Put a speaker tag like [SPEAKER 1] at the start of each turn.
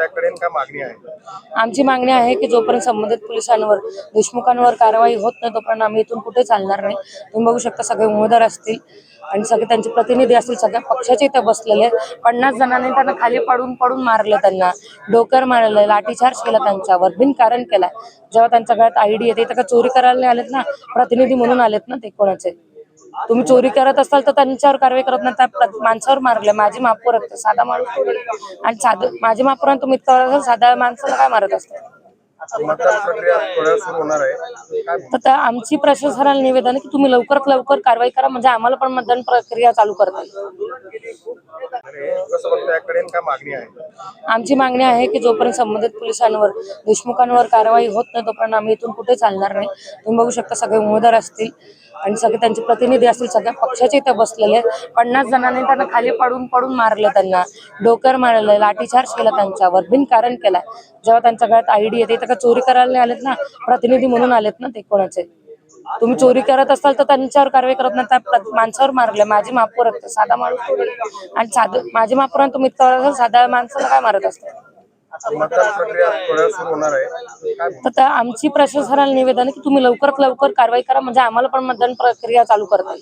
[SPEAKER 1] काय मागणी आहे?
[SPEAKER 2] आमची मागणी आहे की जोपर्यंत संबंधित पोलिसांवर देशमुखांवर कारवाई होत नाही तोपर्यंत आम्ही इथून कुठे चालणार नाही. तुम्ही बघू शकता सगळे उमेदवार असतील आणि सगळे त्यांचे प्रतिनिधी असतील सगळ्या पक्षाचे इथे बसलेले आहेत. पन्नास जणांनी त्यांना खाली पडून पडून मारलं त्यांना. डोकर मारलं लाठीचार्ज केला त्यांच्यावर बिनकारण केलाय जेव्हा त्यांच्या गळ्यात आयडी येते तर चोरी करायला नाही आलेत ना? प्रतिनिधी म्हणून आलेत ना ते कोणाचे? तुम्ही चोरी करत असाल तर त्यांच्यावर कारवाई करत नाही. त्या माणसावर मारले माझी मापूर साधा माणूस. आणि साधं माझी मापुरान तुम्ही साध्या माणसाला काय मारत असता?
[SPEAKER 1] मतदान प्रक्रिया थोड्या वेळ सुरू होणार आहे. काय
[SPEAKER 2] तर आमची प्रशासनाला निवेदन आहे की तुम्ही लवकरात लवकर कारवाई करा. म्हणजे आम्हाला पण मतदान प्रक्रिया चालू करता
[SPEAKER 1] काय मागणी आहे?
[SPEAKER 2] आमची मागणी आहे की जोपर्यंत संबंधित पोलिसांवर देशमुखांवर कारवाई होत नाही तोपर्यंत आम्ही इथून कुठे चालणार नाही. तुम्ही बघू शकता सगळे उमेदवार असतील आणि सगळे त्यांचे प्रतिनिधी असतील सगळ्या पक्षाचे इथे बसलेले. आहेत पन्नास जणांनी त्यांना खाली पडून पडून मारलं त्यांना. डोकर मारलं लाठीचार्ज केला त्यांच्यावर बिनकारण केलाय जेव्हा त्यांच्या गळ्यात आयडी येते तर का चोरी करायला नाही आलेत ना? प्रतिनिधी म्हणून आलेत ना ते कोणाचे? तुम्ही चोरी करत असाल तर त्यांच्यावर कारवाई करत नाही. त्या माणसावर मारले माझी आहेत. साधा माणूस. आणि साधं माझी मापुरान तुम्ही इतकं साध्या माणसाला काय मारत असता तर त्या आमची प्रशासनाला निवेदन की तुम्ही लवकरात लवकर कारवाई करा. म्हणजे आम्हाला पण मतदान प्रक्रिया चालू करता